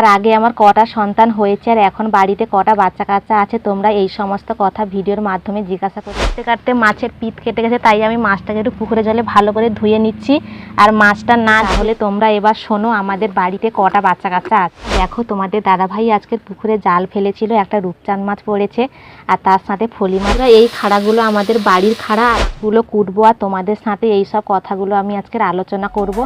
আর আগে আমার কটা সন্তান হয়েছে আর এখন বাড়িতে কটা বাচ্চা কাচ্চা আছে তোমরা এই সমস্ত কথা ভিডিওর মাধ্যমে জিজ্ঞাসা করতে কাটতে মাছের পিত কেটে গেছে তাই আমি মাছটাকে একটু পুকুরে জলে ভালো করে ধুয়ে নিচ্ছি। আর মাছটা না হলে তোমরা এবার শোনো আমাদের বাড়িতে কটা বাচ্চা কাচ্চা আছে। দেখো তোমাদের দাদাভাই আজকের পুকুরে জাল ফেলেছিল একটা রূপচাঁদ মাছ পড়েছে আর তার সাথে ফলি মাছ। এই খাড়াগুলো আমাদের বাড়ির খাড়া গুলো কুটবো আর তোমাদের সাথে এই সব কথাগুলো আমি আজকের আলোচনা করব।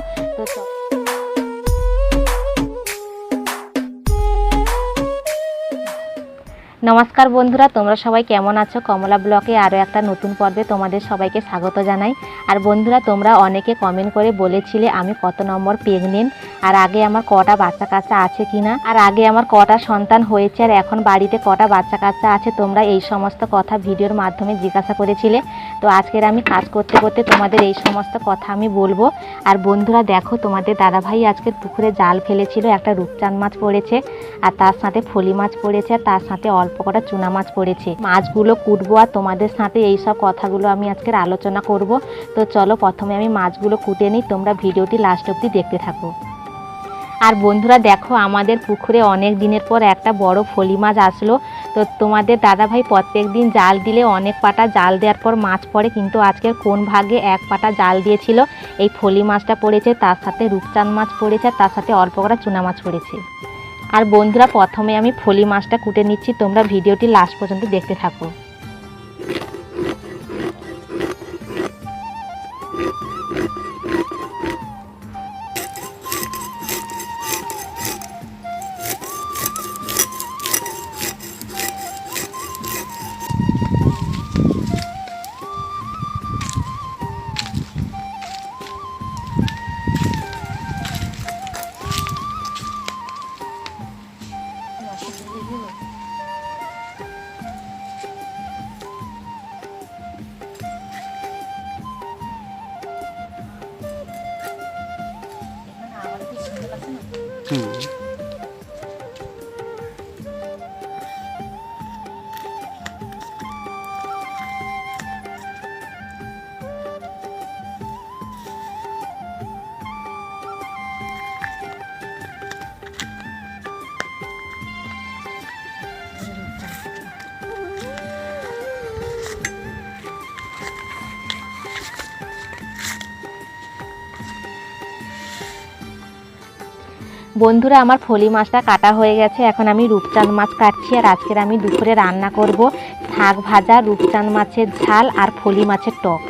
নমস্কার বন্ধুরা, তোমরা সবাই কেমন আছো? কমলা ব্লকে আরও একটা নতুন পর্বে তোমাদের সবাইকে স্বাগত জানাই। আর বন্ধুরা, তোমরা অনেকে কমেন্ট করে বলেছিলে আমি কত নম্বর প্রেগনেন্ট আর আগে আমার কটা বাচ্চা কাচ্চা আছে কি না আর আগে আমার কটা সন্তান হয়েছে, আর এখন বাড়িতে কটা বাচ্চা কাচ্চা আছে? তোমরা এই সমস্ত কথা ভিডিওর মাধ্যমে জিজ্ঞাসা করেছিলে। তো আজকের আমি কাজ করতে করতে তোমাদের এই সমস্ত কথা আমি বলব। আর বন্ধুরা দেখো, তোমাদের দাদাভাই আজকের পুকুরে জাল ফেলেছিল, একটা রূপচাঁদ মাছ পড়েছে, আর তার সাথে ফলি মাছ পড়েছে, আর তার সাথে অল্প কটা চুনা মাছ পড়েছে। মাছগুলো কুটবো আর তোমাদের সাথে এই সব কথাগুলো আমি আজকের আলোচনা করব। তো চলো, প্রথমে আমি মাছগুলো কুটে নিই, তোমরা ভিডিওটি লাস্ট অবধি দেখতে থাকো। আর বন্ধুরা দেখো, আমাদের পুকুরে অনেক দিনের পর একটা বড় ফলি মাছ আসলো তো তোমাদের দাদাভাই প্রত্যেক দিন জাল দিলে অনেক পাটা জাল দেওয়ার পর মাছ পড়ে, কিন্তু আজকের কোন ভাগে এক পাটা জাল দিয়েছিল? এই ফলি মাছটা পড়েছে, তার সাথে রূপচাঁদ মাছ পড়েছে, তার সাথে অল্প করা চুনা মাছ পড়েছে। আর বন্ধুরা, প্রথমে আমি ফলি মাছটা কুটে নিচ্ছি, তোমরা ভিডিওটি লাস্ট পর্যন্ত দেখতে থাকো। হুম। বন্ধুরা, আমার ফলি মাছটা কাটা হয়ে গেছে। এখন আমি রূপচাঁদ মাছ কাটছি আর আজকের আমি দুপুরে রান্না করব শাক ভাজা, রূপচাঁদ মাছের ঝাল আর ফলি মাছের টক।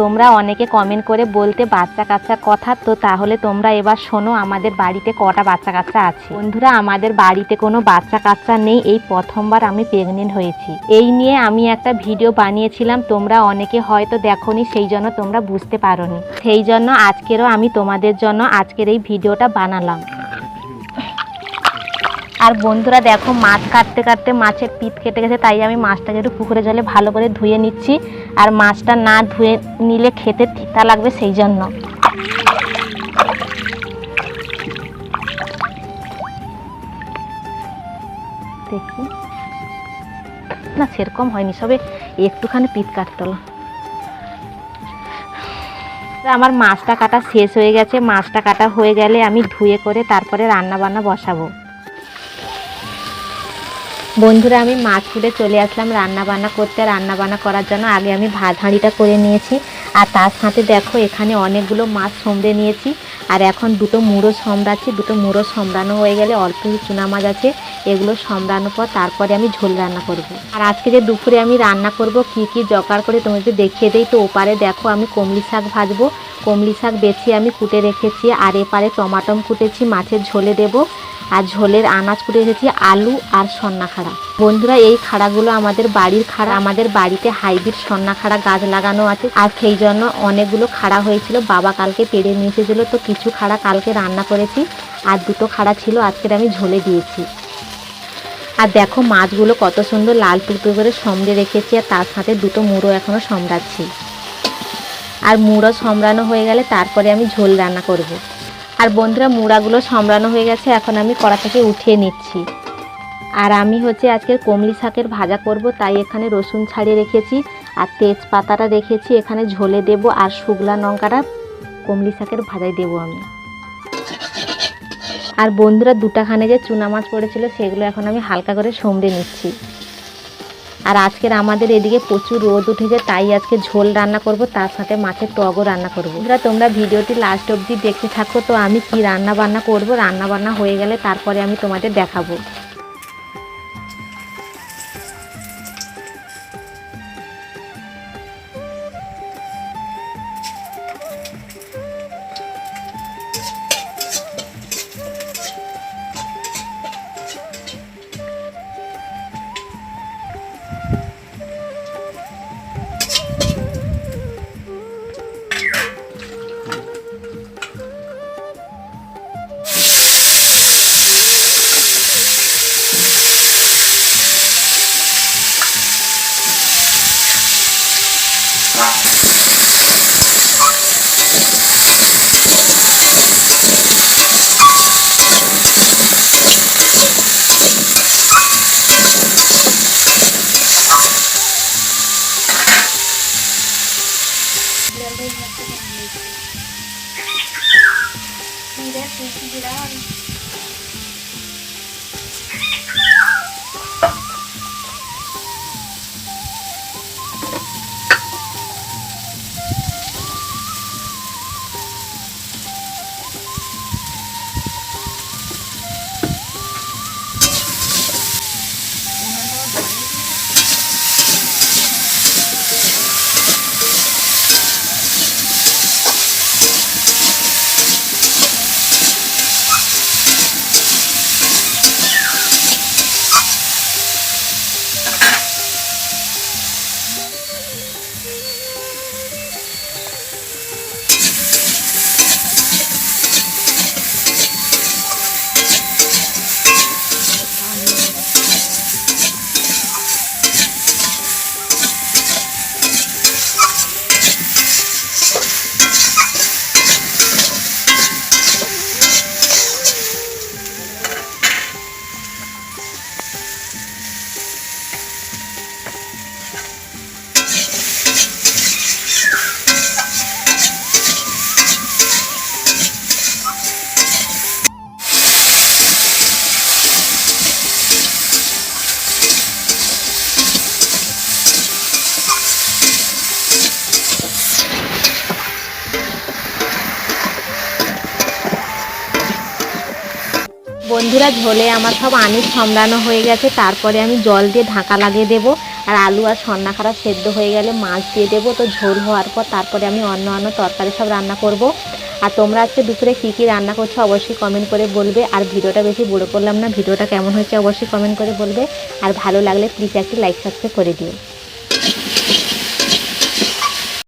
তোমরা অনেকে কমেন্ট করে বলতে বাচ্চা কাচ্চার কথা, তো তাহলে তোমরা এবার শোনো আমাদের বাড়িতে কটা বাচ্চা কাচ্চা আছে। বন্ধুরা, আমাদের বাড়িতে কোনো বাচ্চা কাচ্চা নেই, এই প্রথমবার আমি প্রেগনেন্ট হয়েছি। এই নিয়ে আমি একটা ভিডিও বানিয়েছিলাম, তোমরা অনেকে হয়তো দেখোনি, সেই জন্য তোমরা বুঝতে পারোনি। সেই জন্য আজকেরও আমি তোমাদের জন্য আজকের এই ভিডিওটা বানালাম। আর বন্ধুরা দেখো, মাছ কাটতে কাটতে মাছের পিত কেটে গেছে, তাই আমি মাছটাকে একটু পুকুরে জলে ভালো করে ধুয়ে নিচ্ছি। আর মাছটা না ধুয়ে নিলে খেতে তিতা লাগবে সেই জন্য। দেখি। না, সেরকম হয়নি, সবে একটুখানি পিত কাটতে আমার মাছটা কাটা শেষ হয়ে গেছে, মাছটা কাটা হয়ে গেলে আমি ধুয়ে করে তারপরে রান্না বান্না বসাবো। বন্ধুরা, আমি মাছ তুলে চলে আসলাম রান্না বান্না করতে। রান্না বান্না করার জন্য আগে আমি ভাত হাঁড়িটা করে নিয়েছি। আর তার সাথে দেখো, এখানে অনেকগুলো মাছ সমড়ে নিয়েছি। আর এখন দুটো মুড়ো সমড়াচ্ছি। দুটো মুড়ো সমড়ানো হয়ে গেলে অল্প কিছু চুনা মাছ আছে। এগুলো সমড়ানোর পর তারপরে আমি ঝোল রান্না করব। আর আজকে যে দুপুরে আমি রান্না করব, কি কি জোগাড় করে তোমাদের দেখিয়ে দেই। তো ওপারে দেখো, আমি কমলি শাক ভাজবো। কমলি শাক বেছে আমি কুটে রেখেছি। আর এপারে টমাটম কুটেছি, মাছের ঝোলে দেবো। আর ঝোলের আনাজ কুটে এসেছি আলু আর সন্না খাড়া। বন্ধুরা, এই খাড়াগুলো আমাদের বাড়ির খাড়া। আমাদের বাড়িতে হাইব্রিড সন্না খাড়া গাছ লাগানো আছে আর সেই জন্য অনেকগুলো খাড়া হয়েছিল। বাবা কালকে পেড়ে নিয়ে এসেছিল, তো কিছু খাড়া কালকে রান্না করেছি আর দুটো খাড়া ছিল, আজকের আমি ঝোলে দিয়েছি। আর দেখো মাছগুলো কত সুন্দর লাল টুকরো করে সমড়ে রেখেছি আর তার সাথে দুটো মুড়ো এখনও সমড়াচ্ছি। আর মুড়ো সমড়ানো হয়ে গেলে তারপরে আমি ঝোল রান্না করব। আর বন্ধুরা মুড়াগুলো সমড়ানো হয়ে গেছে, এখন আমি কড়া থেকে উঠিয়ে নিচ্ছি। আর আমি হচ্ছে আজকের কমলি শাকের ভাজা করব, তাই এখানে রসুন ছাড়িয়ে রেখেছি, আর তেজপাতাটা রেখেছি, এখানে ঝোলে দেব, আর শুকলা লঙ্কাটা কমলি শাকের ভাজায় দেবো আমি। আর বন্ধুরা দুটাখানে যে চুনা মাছ পড়েছিল, সেগুলো এখন আমি হালকা করে সমড়ে নিচ্ছি। আর আজকের আমাদের এদিকে প্রচুর রোদ উঠেছে, তাই আজকে ঝোল রান্না করব, তার সাথে মাছের টগও রান্না করব। তোমরা ভিডিওটি লাস্ট অব্দি দেখতে থাকো, তো আমি কি রান্না বান্না করব রান্না বান্না হয়ে গেলে তারপরে আমি তোমাদের দেখাবো। Direto, tem que virar, বন্ধুরা ঝোলে আমার সব আনিস সামলানো হয়ে গেছে। তারপরে আমি জল দিয়ে ঢাকা লাগিয়ে দেবো। আর আলু আর সন্না খাড়া সেদ্ধ হয়ে গেলে মাছ দিয়ে দেবো। তো ঝোল হওয়ার পর তারপরে আমি অন্য অন্য তরকারি সব রান্না করব। আর তোমরা আজকে দুপুরে কী কী রান্না করছ অবশ্যই কমেন্ট করে বলবে। আর ভিডিওটা বেশি বড় করলাম না, ভিডিওটা কেমন হয়েছে অবশ্যই কমেন্ট করে বলবে। আর ভালো লাগলে প্লিজ একটি লাইক সাবস্ক্রাইব করে দিও।